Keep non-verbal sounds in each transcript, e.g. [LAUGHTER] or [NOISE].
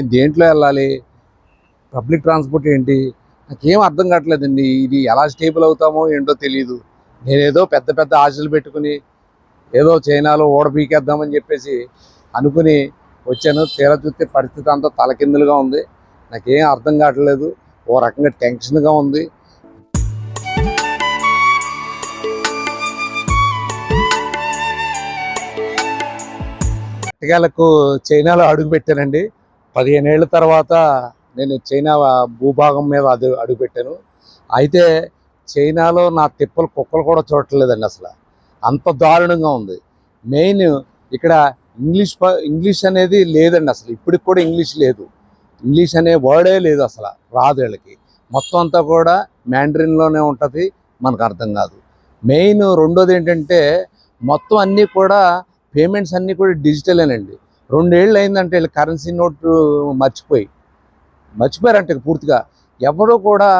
నేను దేంట్లో వెళ్ళాలి? పబ్లిక్ ట్రాన్స్పోర్ట్ ఏంటి? నాకేం అర్థం కావట్లేదండి. ఇది ఎలా స్టేబుల్ అవుతామో ఏంటో తెలియదు నేనేదో పెద్ద పెద్ద ఆశలు పెట్టుకుని ఏదో చైనాలో ఓడపీకేద్దామని చెప్పేసి అనుకుని వచ్చాను. తీరా చూస్తే పరిస్థితి అంతా తలకిందులుగా ఉంది. నాకేం అర్థం కావట్లేదు. ఓ రకంగా టెన్షన్గా ఉంది. ఎట్టకేలకు చైనాలో అడుగు పెట్టానండి. పదిహేను ఏళ్ళ తర్వాత నేను చైనా భూభాగం మీద అది అడుగుపెట్టాను. అయితే చైనాలో నా తిప్పలు కుక్కలు కూడా చూడట్లేదండి అసలు. అంత దారుణంగా ఉంది. మెయిన్ ఇక్కడ ఇంగ్లీష్ ప- ఇంగ్లీష్ అనేది లేదండి అసలు. ఇప్పటికి కూడా ఇంగ్లీష్ లేదు. ఇంగ్లీష్ అనే వర్డే లేదు అసలు రాదు వీళ్ళకి. మొత్తం అంతా కూడా మ్యాండ్రిన్లోనే ఉంటుంది మనకు అర్థం కాదు. మెయిన్ రెండోది ఏంటంటే మొత్తం అన్నీ కూడా పేమెంట్స్ అన్నీ కూడా డిజిటలేనండి. రెండేళ్ళు అయిందంటే వీళ్ళు కరెన్సీ నోట్ మర్చిపోయి. మర్చిపోయారంట పూర్తిగా. ఎవరో కూడా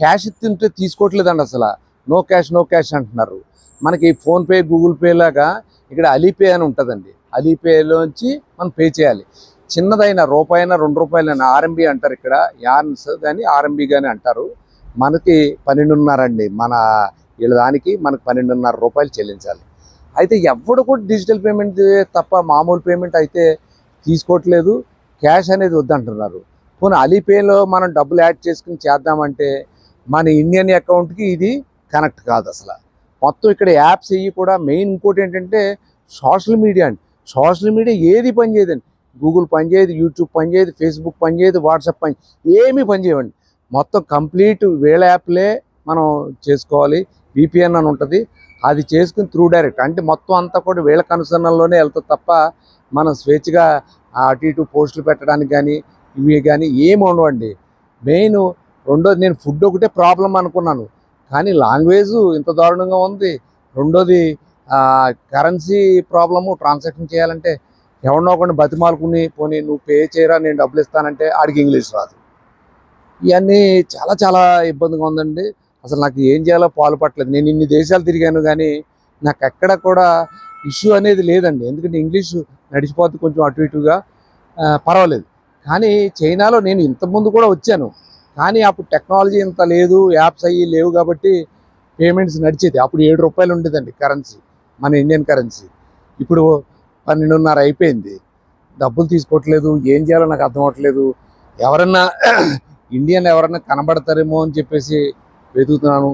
క్యాష్ తింటే తీసుకోవట్లేదండి అసలు. నో క్యాష్ నో క్యాష్ అంటున్నారు. మనకి ఫోన్పే గూగుల్ పే లాగా ఇక్కడ అలీపే అని ఉంటుందండి. అలీపేలోంచి మనం పే చేయాలి. చిన్నదైన రూపాయన రెండు రూపాయలైనా ఆర్ఎంబి అంటారు ఇక్కడ. యాన్స్ కానీ ఆర్ఎంబి కానీ అంటారు. మనకి పన్నెండున్నర అండి. మన వీళ్ళ దానికి మనకు పన్నెండున్నర రూపాయలు చెల్లించాలి. అయితే ఎవడు కూడా డిజిటల్ పేమెంట్ తప్ప మామూలు పేమెంట్ అయితే తీసుకోవట్లేదు. క్యాష్ అనేది వద్దంటున్నారు. పోనీ అలీపేలో మనం డబ్బులు యాడ్ చేసుకుని చేద్దామంటే మన ఇండియన్ అకౌంట్కి ఇది కనెక్ట్ కాదు అసలు. మొత్తం ఇక్కడ యాప్స్ ఇవి కూడా మెయిన్ ఇంకోటి ఏంటంటే సోషల్ మీడియా అండి. సోషల్ మీడియా ఏది పనిచేయదండి గూగుల్ పనిచేయదు యూట్యూబ్ పనిచేయదు ఫేస్బుక్ పనిచేయదు వాట్సాప్ పని ఏమీ పనిచేయవండి మొత్తం కంప్లీట్ వేల యాప్లే మనం చేసుకోవాలి. విపిఎన్ అని ఉంటుంది. అది చేసుకుని త్రూ డైరెక్ట్ అంటే మొత్తం అంతా కూడా వీళ్ళ కనుసరణలోనే వెళ్తుంది తప్ప మనం స్వేచ్ఛగా అటు ఇటు పోస్టులు పెట్టడానికి కానీ ఇవి కానీ ఏమి ఉండవండి. మెయిన్ రెండోది నేను ఫుడ్ ఒకటే ప్రాబ్లం అనుకున్నాను. కానీ లాంగ్వేజ్ ఇంత దారుణంగా ఉంది. రెండోది కరెన్సీ ప్రాబ్లము ట్రాన్సాక్షన్ చేయాలంటే ఎవరినో ఒకరిని బతిమాలుకుని పోనీ నువ్వు పే చేయరా నేను డబ్బులు ఇస్తానంటే ఆడికి ఇంగ్లీష్ రాదు. ఇవన్నీ చాలా చాలా ఇబ్బందిగా ఉందండి. అసలు నాకు ఏం చేయాలో పాలు పట్టలేదు. నేను ఇన్ని దేశాలు తిరిగాను కానీ నాకు ఎక్కడ కూడా ఇష్యూ అనేది లేదండి. ఎందుకంటే ఇంగ్లీష్ నడిచిపోతుంది కొంచెం అటు ఇటుగా పర్వాలేదు. కానీ చైనాలో నేను ఇంతకుముందు కూడా వచ్చాను. కానీ అప్పుడు టెక్నాలజీ ఇంత లేదు యాప్స్ అయ్యి లేవు కాబట్టి పేమెంట్స్ నడిచేది. అప్పుడు ఏడు రూపాయలు ఉండేదండి కరెన్సీ మన ఇండియన్ కరెన్సీ ఇప్పుడు పన్నెండున్నర అయిపోయింది. డబ్బులు తీసుకోవట్లేదు ఏం చేయాలో నాకు అర్థం అవ్వట్లేదు. ఎవరన్నా [CLEARS THROAT] ఇండియన్ ఎవరన్నా కనబడతారేమో అని చెప్పేసి వెతుకుతున్నాను.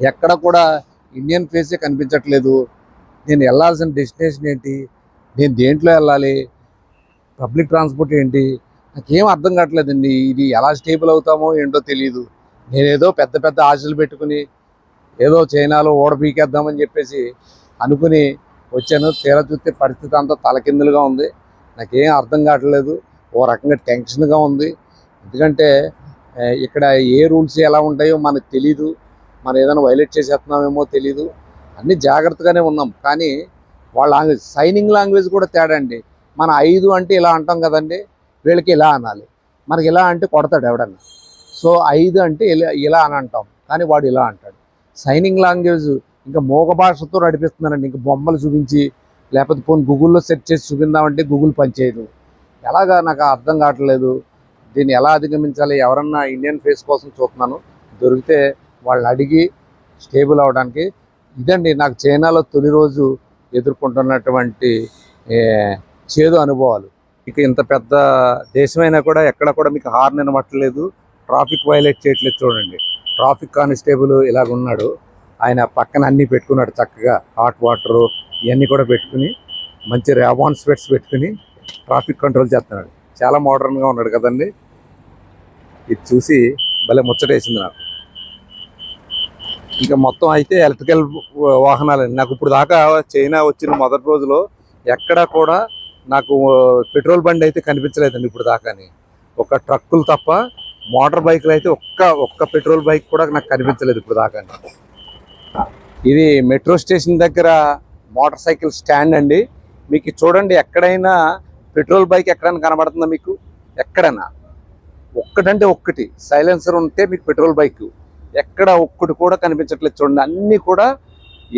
ఎక్కడ కూడా ఇండియన్ ఫేసే కనిపించట్లేదు. నేను వెళ్ళాల్సిన డెస్టినేషన్ ఏంటి? నేను దేంట్లో వెళ్ళాలి? పబ్లిక్ ట్రాన్స్పోర్ట్ ఏంటి? నాకేం అర్థం కావట్లేదండి. ఇది ఎలా స్టేబుల్ అవుతామో ఏంటో తెలియదు నేనేదో పెద్ద పెద్ద ఆశలు పెట్టుకుని ఏదో చైనాలో ఓడ పీకేద్దామని చెప్పేసి అనుకుని వచ్చాను. తీరా చూస్తే పరిస్థితి అంతా తలకిందులుగా ఉంది. నాకేం అర్థం కావట్లేదు. ఓ రకంగా టెన్షన్గా ఉంది. ఎందుకంటే ఇక్కడ ఏ రూల్స్ ఎలా ఉంటాయో మనకు తెలీదు. మనం ఏదైనా వైలేట్ చేసేస్తున్నామేమో తెలీదు. అన్నీ జాగ్రత్తగానే ఉన్నాం. కానీ వాళ్ళ లాంగ్వేజ్ సైనింగ్ లాంగ్వేజ్ కూడా తేడా అండి. మన ఐదు అంటే ఇలా అంటాం కదండి. వీళ్ళకి ఇలా అనాలి. మనకి ఇలా అంటే కొడతాడు ఎవడన్నా. సో ఐదు అంటే ఇలా ఇలా అని అంటాం. కానీ వాడు ఇలా అంటాడు. సైనింగ్ లాంగ్వేజ్ ఇంకా మూగ భాషతో నడిపిస్తున్నారండి. ఇంకా బొమ్మలు చూపించి లేకపోతే ఫోన్ గూగుల్లో సెర్చ్ చేసి చూపిందామంటే గూగుల్ పనిచేయదు ఎలాగా నాకు అర్థం కావట్లేదు. దీన్ని ఎలా అధిగమించాలి ఎవరన్నా ఇండియన్ ఫేస్ కోసం చూస్తున్నాను దొరికితే వాళ్ళు అడిగి స్టేబుల్ అవడానికి. ఇదండి నాకు చైనాలో తొలి రోజు ఎదుర్కొంటున్నటువంటి చేదు అనుభవాలు. ఇక ఇంత పెద్ద దేశమైనా కూడా ఎక్కడ కూడా మీకు హార్న్ వినబట్టలేదు ట్రాఫిక్ వైలేట్ చేయట్లేదు చూడండి. ట్రాఫిక్ కానిస్టేబుల్ ఇలాగ ఉన్నాడు. ఆయన పక్కన అన్నీ పెట్టుకున్నాడు చక్కగా హాట్ వాటర్ ఇవన్నీ కూడా పెట్టుకుని మంచి ర్యాబాన్ స్పెట్స్ పెట్టుకుని ట్రాఫిక్ కంట్రోల్ చేస్తున్నాడు. చాలా మోడర్న్గా ఉన్నాడు కదండి. ఇది చూసి భలే ముచ్చటేసింది నాకు. ఇంకా మొత్తం అయితే ఎలక్ట్రికల్ వాహనాలండి నాకు ఇప్పుడు దాకా చైనా వచ్చిన మొదటి రోజులో ఎక్కడా కూడా నాకు పెట్రోల్ బండి అయితే కనిపించలేదండి ఇప్పుడు దాకాని. ఒక ట్రక్కులు తప్ప మోటార్ బైక్లు అయితే ఒక్క ఒక్క పెట్రోల్ బైక్ కూడా నాకు కనిపించలేదు ఇప్పుడు దాకాని. ఇది మెట్రో స్టేషన్ దగ్గర మోటార్ సైకిల్ స్టాండ్ అండి. మీకు చూడండి ఎక్కడైనా పెట్రోల్ బైక్ ఎక్కడైనా కనబడుతుందా మీకు? ఎక్కడైనా. ఒక్కటంటే ఒక్కటి. సైలెన్సర్ ఉంటే మీకు పెట్రోల్ బైక్. ఎక్కడ ఒక్కటి కూడా కనిపించట్లేదు చూడండి. అన్నీ కూడా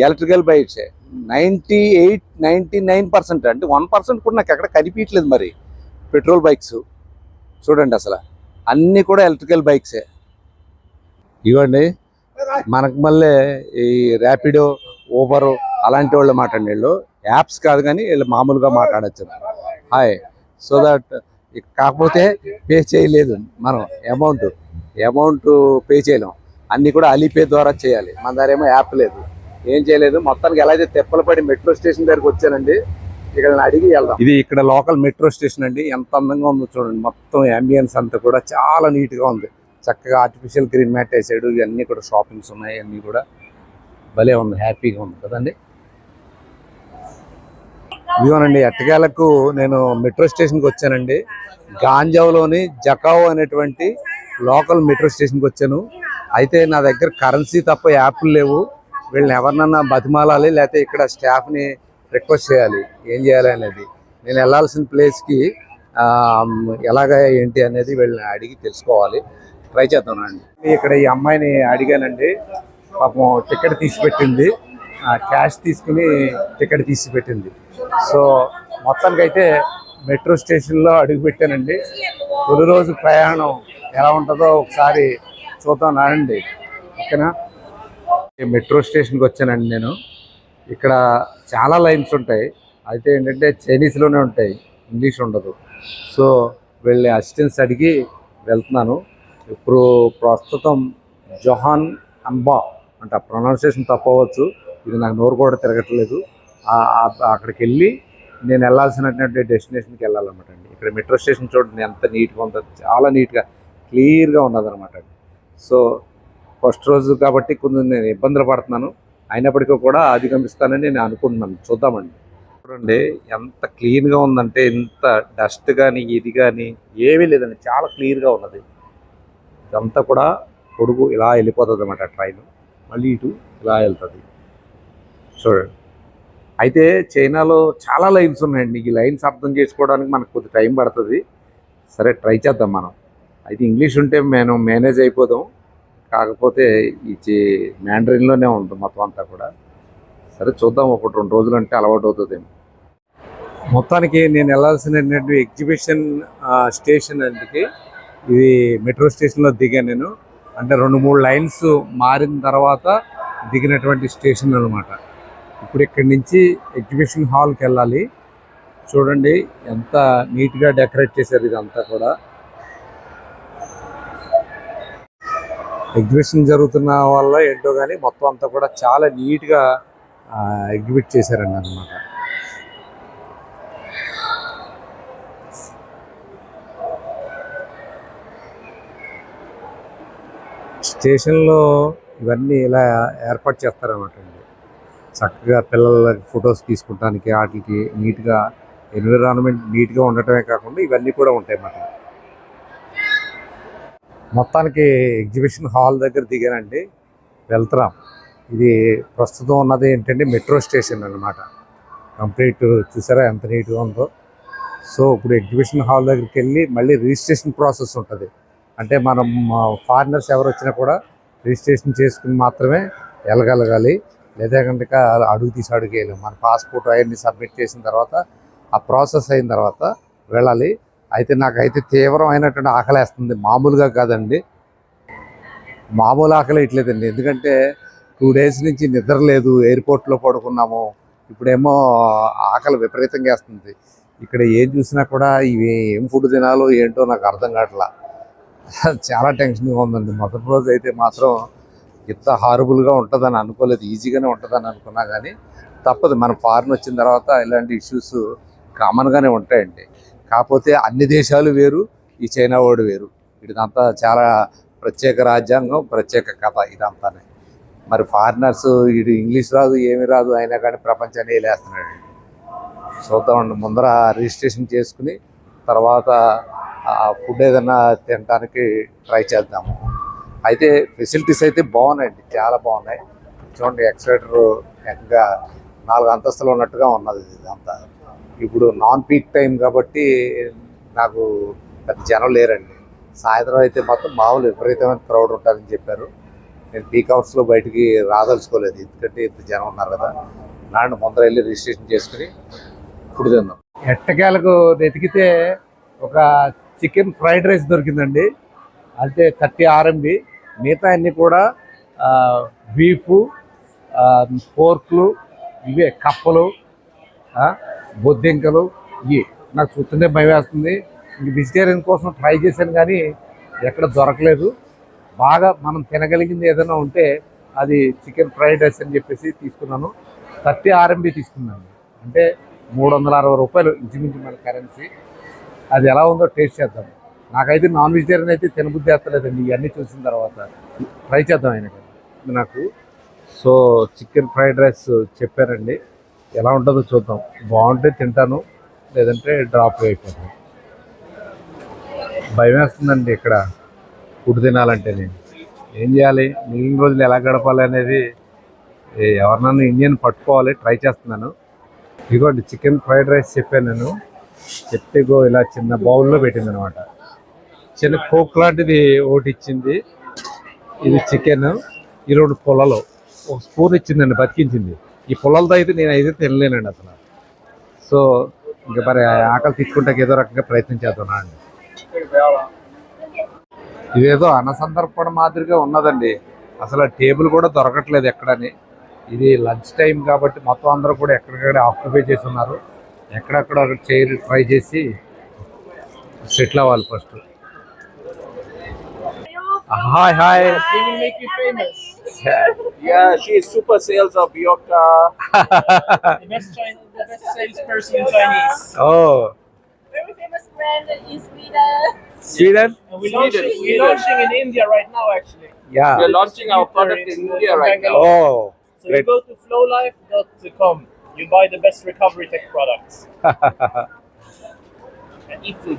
electrical బైక్సే. Ninety eight ninety nine percent అంటే వన్ పర్సెంట్ కూడా నాకు ఎక్కడ కనిపించట్లేదు మరి పెట్రోల్ బైక్స్. చూడండి అసలు. అన్నీ కూడా ఎలక్ట్రికల్ బైక్సే. ఇవ్వండి. మనకు మళ్ళీ ఈ ర్యాపిడో ఊబరు అలాంటి వాళ్ళు మాట్లాడే వీళ్ళు. యాప్స్ కాదు కానీ వీళ్ళు మామూలుగా మాట్లాడచ్చు. హాయ్. సో దట్ కాకపోతే పే చేయలేదు. మనం అమౌంట్ అమౌంట్ పే చేయలేం. అన్నీ కూడా అలీపే ద్వారా చేయాలి. మన దగ్గర ఏమో యాప్ లేదు. ఏం చేయలేదు. మొత్తానికి ఎలా అయితే తెప్పలపడి మెట్రో స్టేషన్ దగ్గరికి వచ్చానండి ఇక్కడ అడిగి వెళ్దాం. ఇది ఇక్కడ లోకల్ మెట్రో స్టేషన్ అండి. ఎంత అందంగా ఉందో చూడండి. మొత్తం అంబియన్స్ అంతా కూడా చాలా నీట్గా ఉంది. చక్కగా ఆర్టిఫిషియల్ గ్రీన్ మ్యాట్ వేసాడు. ఇవన్నీ కూడా షాపింగ్స్ ఉన్నాయి. అన్నీ కూడా భలే ఉంది. హ్యాపీగా ఉంది కదండి. ఇదిగోనండి ఎట్టకేలకు నేను మెట్రో స్టేషన్కి వచ్చానండి. గాంజావ్లోని జకావ్ అనేటువంటి లోకల్ మెట్రో స్టేషన్కి వచ్చాను. అయితే నా దగ్గర కరెన్సీ తప్ప యాప్లు లేవు. వీళ్ళని ఎవరినన్నా బతిమాలాలి లేకపోతే ఇక్కడ స్టాఫ్ని రిక్వెస్ట్ చేయాలి. ఏం చేయాలి అనేది. నేను వెళ్ళాల్సిన ప్లేస్కి ఎలాగ ఏంటి అనేది వీళ్ళని అడిగి తెలుసుకోవాలి. ట్రై చేద్దానండి ఇక్కడ ఈ అమ్మాయిని అడిగానండి. పాపం టికెట్ తీసి పెట్టింది క్యాష్ తీసుకుని టికెట్ తీసి పెట్టింది సో మొత్తానికైతే మెట్రో స్టేషన్లో అడుగు పెట్టానండి. తొలి రోజు ప్రయాణం ఎలా ఉంటుందో ఒకసారి చూద్దాం రండి ఓకేనా? మెట్రో స్టేషన్కి వచ్చానండి నేను. ఇక్కడ చాలా లైన్స్ ఉంటాయి. అయితే ఏంటంటే చైనీస్లోనే ఉంటాయి. ఇంగ్లీష్ ఉండదు. సో వెళ్ళి అసిస్టెన్స్ అడిగి వెళ్తున్నాను. ఇప్పుడు ప్రస్తుతం జొహాన్ అంబా అంటే ప్రొనౌన్సియేషన్ తప్పవచ్చు. ఇది నాకు నోరు కూడా తిరగట్లేదు. అక్కడికి వెళ్ళి నేను వెళ్ళాల్సినటువంటి డెస్టినేషన్కి వెళ్ళాలన్నమాట అండి. ఇక్కడ మెట్రో స్టేషన్ చూడండి ఎంత నీట్గా ఉందో చాలా నీట్గా క్లియర్గా ఉన్నది అనమాట అండి. సో ఫస్ట్ రోజు కాబట్టి కొంచెం నేను ఇబ్బందులు పడుతున్నాను. అయినప్పటికీ కూడా అధిగమిస్తానని నేను అనుకుంటున్నాను. చూద్దామండి. చూడండి ఎంత క్లీన్గా ఉందంటే ఇంత డస్ట్ కానీ ఇది కానీ ఏమీ లేదండి. చాలా క్లియర్గా ఉన్నది. ఇదంతా కూడా పొడుగు ఇలా వెళ్ళిపోతుంది అనమాట ట్రైన్. మళ్ళీ ఇటు ఇలా వెళ్తుంది. చూడండి. అయితే చైనాలో చాలా లైన్స్ ఉన్నాయండి. ఈ లైన్స్ అర్థం చేసుకోవడానికి మనకు కొద్ది టైం పడుతుంది. సరే ట్రై చేద్దాం మనం. అయితే ఇంగ్లీష్ ఉంటే మేము మేనేజ్ అయిపోదాం. కాకపోతే ఈ మ్యాండ్రిన్లోనే ఉంటుంది మొత్తం అంతా కూడా. సరే చూద్దాం. ఒకటి రెండు రోజులు అంటే అలవాటు అవుతుంది మొత్తానికి నేను వెళ్ళాల్సినటువంటి ఎగ్జిబిషన్ స్టేషన్ అందుకే ఇది మెట్రో స్టేషన్లో దిగాను నేను. అంటే రెండు మూడు లైన్స్ మారిన తర్వాత దిగినటువంటి స్టేషన్ అనమాట ఇప్పుడు ఇక్కడి నుంచి ఎగ్జిబిషన్ హాల్కి వెళ్ళాలి. చూడండి ఎంత నీట్గా డెకరేట్ చేశారు ఇదంతా కూడా. ఎగ్జిబిషన్ జరుగుతున్న వల్ల ఏంటో కానీ మొత్తం అంతా కూడా చాలా నీట్గా ఎగ్జిబిట్ చేశారండి అనమాట స్టేషన్లో ఇవన్నీ ఇలా ఏర్పాటు చేస్తారన్నమాట అండి. చక్కగా పిల్లల ఫొటోస్ తీసుకుంటానికి వాటికి నీట్గా ఎన్విరాన్మెంట్ నీట్గా ఉండటమే కాకుండా ఇవన్నీ కూడా ఉంటాయి అన్నమాట. మొత్తానికి ఎగ్జిబిషన్ హాల్ దగ్గర దిగానండి. వెళ్తున్నాం. ఇది ప్రస్తుతం ఉన్నది ఏంటంటే మెట్రో స్టేషన్ అన్నమాట. కంప్లీట్ చూసారా ఎంత నీట్గా ఉందో. సో ఇప్పుడు ఎగ్జిబిషన్ హాల్ దగ్గరికి వెళ్ళి మళ్ళీ రిజిస్ట్రేషన్ ప్రాసెస్ ఉంటుంది. అంటే మనం ఫారినర్స్ ఎవరు వచ్చినా కూడా రిజిస్ట్రేషన్ చేసుకుని మాత్రమే వెళ్ళగలగాలి లేదా కనుక అడుగు తీసి అడుగు మన పాస్పోర్ట్ అవన్నీ సబ్మిట్ చేసిన తర్వాత ఆ ప్రాసెస్ అయిన తర్వాత వెళ్ళాలి. అయితే నాకైతే తీవ్రమైనటువంటి ఆకలేస్తుంది. మామూలుగా కాదండి. మామూలు ఆకలి ఇట్లేదండి ఎందుకంటే టూ డేస్ నుంచి నిద్ర లేదు. ఎయిర్పోర్ట్లో పడుకున్నాము. ఇప్పుడేమో ఆకలి విపరీతంగా వేస్తుంది. ఇక్కడ ఏం చూసినా కూడా ఇవి ఏం ఫుడ్ తినాలో ఏంటో నాకు అర్థం కావట్లా. చాలా టెన్షన్గా ఉందండి. మొదటి రోజు అయితే మాత్రం ఇంత హారబుల్గా ఉంటుందని అనుకోలేదు ఈజీగానే ఉంటుందని అనుకున్నా కానీ తప్పదు. మనం ఫారిన్ వచ్చిన తర్వాత ఇలాంటి ఇష్యూస్ కామన్గానే ఉంటాయండి. కాకపోతే అన్ని దేశాలు వేరు ఈ చైనా వాడు వేరు. ఇదంతా చాలా ప్రత్యేక రాజ్యాంగం ప్రత్యేక కథ ఇదంతానే. మరి ఫారినర్స్ ఇటు ఇంగ్లీష్ రాదు ఏమి రాదు అయినా కానీ ప్రపంచాన్ని వేలేస్తున్నాడు చూద్దామండి ముందర రిజిస్ట్రేషన్ చేసుకుని తర్వాత ఫుడ్ ఏదైనా తినడానికి ట్రై చేద్దాము. అయితే ఫెసిలిటీస్ అయితే బాగున్నాయండి చాలా బాగున్నాయి. చూడండి ఎక్సలేటర్ ఇంకా నాలుగు అంతస్తులు ఉన్నట్టుగా ఉన్నది ఇదంతా ఇప్పుడు నాన్ పీక్ టైం కాబట్టి నాకు పెద్ద జనం లేరండి. సాయంత్రం అయితే మొత్తం మామూలు విపరీతమైన క్రౌడ్ ఉంటారని చెప్పారు. నేను పీక్ అవర్స్లో బయటికి రాదలుచుకోలేదు ఎందుకంటే ఇంత జనం ఉన్నారు కదా. నాన్న ముందర వెళ్ళి రిజిస్ట్రేషన్ చేసుకుని ఇప్పుడు తిందాం ఎట్టకేలకు వెతికితే ఒక చికెన్ ఫ్రైడ్ రైస్ దొరికిందండి. అంటే థర్టీ ఆర్ఎంబి మిగతా అన్ని కూడా బీఫ్ పోర్క్లు ఇవే కప్పలు బొద్దింకలు ఇవి నాకు చూస్తుంటే భయం వేస్తుంది. ఇంక వెజిటేరియన్ కోసం ట్రై చేశాను కానీ ఎక్కడ దొరకలేదు. బాగా మనం తినగలిగింది ఏదైనా ఉంటే అది చికెన్ ఫ్రైడ్ రైస్ అని చెప్పేసి తీసుకున్నాను. థర్టీ ఆర్ఎంబి తీసుకున్నాను. అంటే మూడు వందల అరవై రూపాయలు ఇంచుమించు మన కరెన్సీ అది ఎలా ఉందో టేస్ట్ చేద్దాం. నాకైతే నాన్ వెజిటేరియన్ అయితే తినబుద్ధి వేస్తలేదండి ఇవన్నీ చూసిన తర్వాత ట్రై చేద్దాం ఆయనకి. నాకు సో చికెన్ ఫ్రైడ్ రైస్ చెప్పారండి. ఎలా ఉంటుందో చూద్దాం. బాగుంటే తింటాను లేదంటే డ్రాప్ అయిపోతాను. భయం వేస్తుందండి ఇక్కడ ఫుడ్ తినాలంటే నేను. ఏం చేయాలి? మిగిలిన రోజులు ఎలా గడపాలి అనేది ఎవరినైనా ఎవరినన్నా ఇండియన్ పట్టుకోవాలి ట్రై చేస్తున్నాను. ఇదిగోండి చికెన్ ఫ్రైడ్ రైస్ చెప్పాను నేను. చెప్తే ఇలా చిన్న బౌల్లో పెట్టింది అనమాట చిన్న కోక్ లాంటిది ఒకటి ఇచ్చింది. ఇది చికెన్. ఈ రెండు పొలలు. ఒక స్పూన్ ఇచ్చిందండి బతికించింది. ఈ పొలాలతో అయితే నేను అయితే తినలేనండి అసలు. సో ఇంకా మరి ఆకలి తీసుకుంటే ఏదో రకంగా ప్రయత్నం చేద్దాం అండి. ఇదేదో అనసందర్పణ మాదిరిగా ఉన్నదండి. అసలు టేబుల్ కూడా దొరకట్లేదు ఎక్కడని. ఇది లంచ్ టైం కాబట్టి మొత్తం అందరూ కూడా ఎక్కడికక్కడ ఆక్యుపై చేసి ఉన్నారు ఎక్కడక్కడ చైర్ ట్రై చేసి సెటిల్ అవ్వాలి first. Hi, hi. She will make you famous. [LAUGHS] Yeah, yeah she is super sales of Bioka. [LAUGHS] the, best Chinese, the best salesperson in Chinese. Oh. Very famous brand in Sweden. Sweden? And we're, Launching, we're launching in India right now, actually. Yeah. We're launching our product in India right now. Oh. So great. you go to flowlife.com. You buy the best recovery tech products. [LAUGHS] and eat food.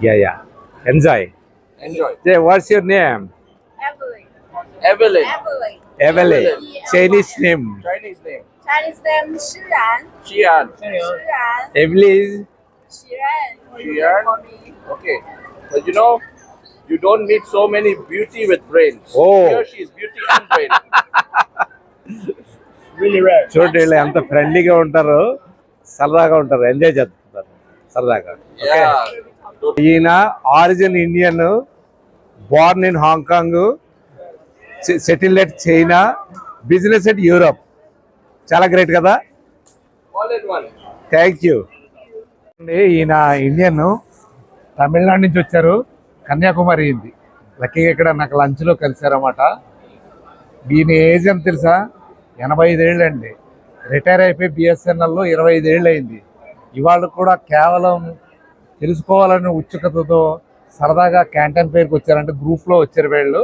Yeah, yeah. Enjoy. Enjoy. Say, what's your name? Evelyn. Evelyn. Evelyn. Evelyn Chinese name Chinese name. Chinese name Shiran. Xian. Shiran. Evelyn Shiran. Shiran. Okay. But you know, you don't need so many beauty with brains. Oh. Here she is beauty and brain. Really rare. చూడండి వీళ్ళు ఎంత ఫ్రెండ్లీగా ఉంటారు సరదాగా ఉంటారు enjoy చేస్తుంటారు సరదాగా yeah. ఈయన origin Indian born in Hong Kong settle at China business at Europe. చాలా గ్రేట్ కదా. Thank you. ఈయన ఇండియన్ తమిళనాడు నుంచి వచ్చారు. కన్యాకుమారి అయింది. లక్కీగా ఇక్కడ నాకు లంచ్లో కలిశారన్నమాట. ఈయన ఏజ్ ఎంత తెలుసా? ఎనభై ఐదేళ్ళు అండి. రిటైర్ అయిపోయి బిఎస్ఎన్ఎల్లో ఇరవై ఐదేళ్ళు అయింది. ఇవాళ కూడా కేవలం తెలుసుకోవాలనే ఉత్సుకతతో సరదాగా క్యాంటీన్ పేరుకి వచ్చారంటే గ్రూప్లో వచ్చారు వీళ్ళు.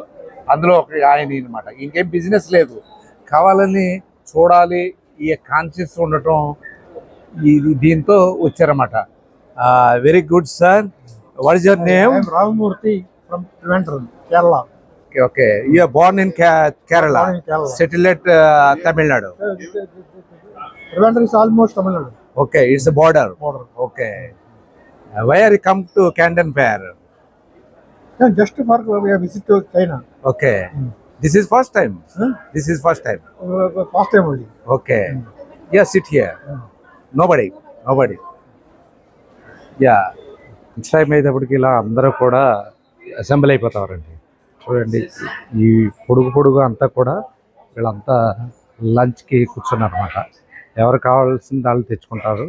అందులో ఒక ఆయన అనమాట ఇంకేం బిజినెస్ లేదు. కావాలని చూడాలి ఈ కాన్షియస్ ఉండటం ఇది దీంతో వచ్చారన్నమాట. Very good sir what is your name Ramamurthy from Trivandrum, Kerala. Okay you born in Kerala. Settle at Tamil Nadu is almost Tamil Nadu. Okay it's border. Okay why are come to Canton fair have visit to China. Okay. This is first time? This is first time Past time only. Okay. Yeah sit here nobody nobody yeah next time అయ్యేటప్పటికి ఇలా అందరూ కూడా assembly అయిపోతారండి. చూడండి ఈ పొడుగు పొడుగు అంతా కూడా వీళ్ళంతా లంచ్కి కూర్చున్నారు అనమాట ఎవరు కావాల్సింది వాళ్ళు తెచ్చుకుంటారు.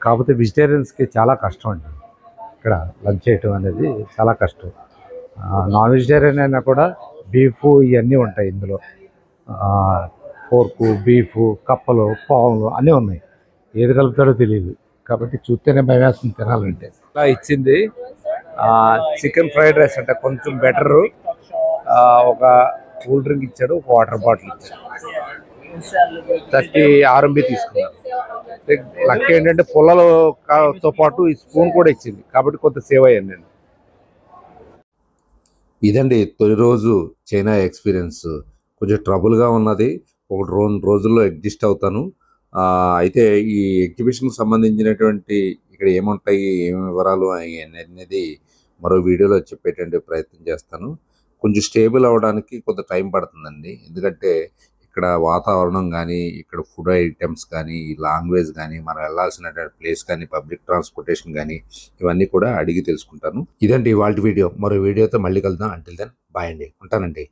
కాకపోతే వెజిటేరియన్స్కి చాలా కష్టం అండి. ఇక్కడ లంచ్ చేయటం అనేది చాలా కష్టం. నాన్ వెజిటేరియన్ అయినా కూడా బీఫ్ ఇవన్నీ ఉంటాయి ఇందులో. పోర్కు బీఫ్ కప్పలు పావులు అన్నీ ఉన్నాయి. ఏది కలుపుతాడో తెలియదు. కాబట్టి చూస్తేనే భయం వేస్తుంది తినాలంటే. ఇలా ఇచ్చింది. చికెన్ ఫ్రైడ్ రైస్ అంటే కొంచెం బెటరు. ఒక కూల్ డ్రింక్ ఇచ్చాడు ఒక వాటర్ బాటిల్ ఇచ్చాడు. థర్టీ ఆర్ఎంబి తీసుకున్నాను లక్ ఏంటంటే పుల్లలతో పాటు ఈ స్పూన్ కూడా ఇచ్చింది. కాబట్టి కొంత సేవ్ అయ్యాను నేను. ఇదండి తొలి రోజు చైనా ఎక్స్పీరియన్స్. కొంచెం ట్రబుల్గా ఉన్నది. ఒక రెండు రోజుల్లో అడ్జస్ట్ అవుతాను. అయితే ఈ ఎగ్జిబిషన్కి సంబంధించినటువంటి ఇక్కడ ఏముంటాయి ఏమి వివరాలు అనేది మరో వీడియోలో చెప్పేటువంటి ప్రయత్నం చేస్తాను. కొంచెం స్టేబుల్ అవ్వడానికి కొంత టైం పడుతుందండి. ఎందుకంటే ఇక్కడ వాతావరణం కానీ ఇక్కడ ఫుడ్ ఐటమ్స్ కానీ లాంగ్వేజ్ కానీ మనం వెళ్ళాల్సిన ప్లేస్ కానీ పబ్లిక్ ట్రాన్స్పోర్టేషన్ కానీ ఇవన్నీ కూడా అడిగి తెలుసుకుంటాను. ఇదండి ఇవాళ వీడియో. మరో వీడియోతో మళ్ళీ కలుద్దాం. అంటిల్ దెన్ బాయ్ అండి. ఉంటానండి.